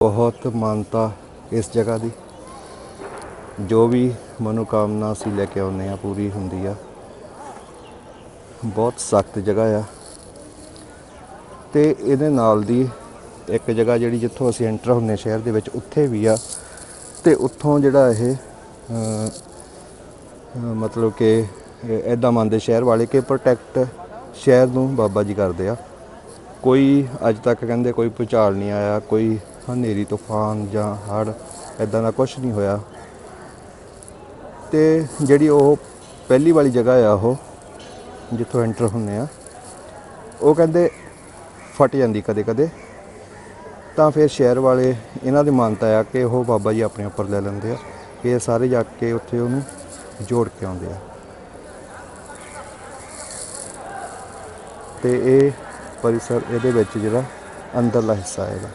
ਬਹੁਤ ਮਾਨਤਾ ਇਸ ਜਗ੍ਹਾ ਦੀ। ਜੋ ਵੀ ਮਨੋਕਾਮਨਾ ਅਸੀਂ ਲੈ ਕੇ ਆਉਂਦੇ ਆ ਪੂਰੀ ਹੁੰਦੀ ਆ। ਬਹੁਤ ਸਖਤ ਜਗ੍ਹਾ ਆ। ਤੇ ਇਹਦੇ ਨਾਲ ਦੀ ਇੱਕ ਜਗ੍ਹਾ ਜਿਹੜੀ ਜਿੱਥੋਂ ਅਸੀਂ ਐਂਟਰ ਹੁੰਨੇ ਸ਼ਹਿਰ ਦੇ ਵਿੱਚ, ਉੱਥੇ ਵੀ ਆ। ਤੇ ਉੱਥੋਂ ਜਿਹੜਾ ਇਹ ਮਤਲਬ ਕਿ ਐਦਾਂ ਮੰਨਦੇ ਸ਼ਹਿਰ ਵਾਲੇ ਕਿ ਪ੍ਰੋਟੈਕਟ ਸ਼ਹਿਰ ਨੂੰ ਬਾਬਾ ਜੀ ਕਰਦੇ ਆ। ਕੋਈ ਅੱਜ ਤੱਕ ਕਹਿੰਦੇ ਕੋਈ ਭੁਚਾਲ ਨਹੀਂ ਆਇਆ, ਕੋਈ ਹਨੇਰੀ, ਤੂਫਾਨ ਜਾਂ ਹੜ੍ਹ ਐਦਾਂ ਦਾ ਕੁਝ ਨਹੀਂ ਹੋਇਆ। ਤੇ ਜਿਹੜੀ ਉਹ ਪਹਿਲੀ ਵਾਲੀ ਜਗ੍ਹਾ ਆ ਉਹ, ਜਿੱਥੋਂ ਐਂਟਰ ਹੁੰਨੇ ਆ, ਉਹ ਕਹਿੰਦੇ ਫਟ ਜਾਂਦੀ ਕਦੇ ਕਦੇ। ਤਾਂ ਫਿਰ ਸ਼ਹਿਰ ਵਾਲੇ ਇਹਨਾਂ ਦੀ ਮਾਨਤਾ ਆ ਕਿ ਉਹ ਬਾਬਾ ਜੀ ਆਪਣੇ ਉੱਪਰ ਲੈ ਲੈਂਦੇ ਆ ਇਹ ਸਾਰੇ ਜਾ ਕੇ ਉੱਥੇ ਉਹਨੂੰ ਜੋੜ ਕੇ ਆਉਂਦੇ ਆ। ਤੇ ਇਹ ਪਰਿਸਰ ਇਹਦੇ ਵਿੱਚ ਜਿਹੜਾ ਅੰਦਰਲਾ ਹਿੱਸਾ ਹੈ ਇਹਦਾ।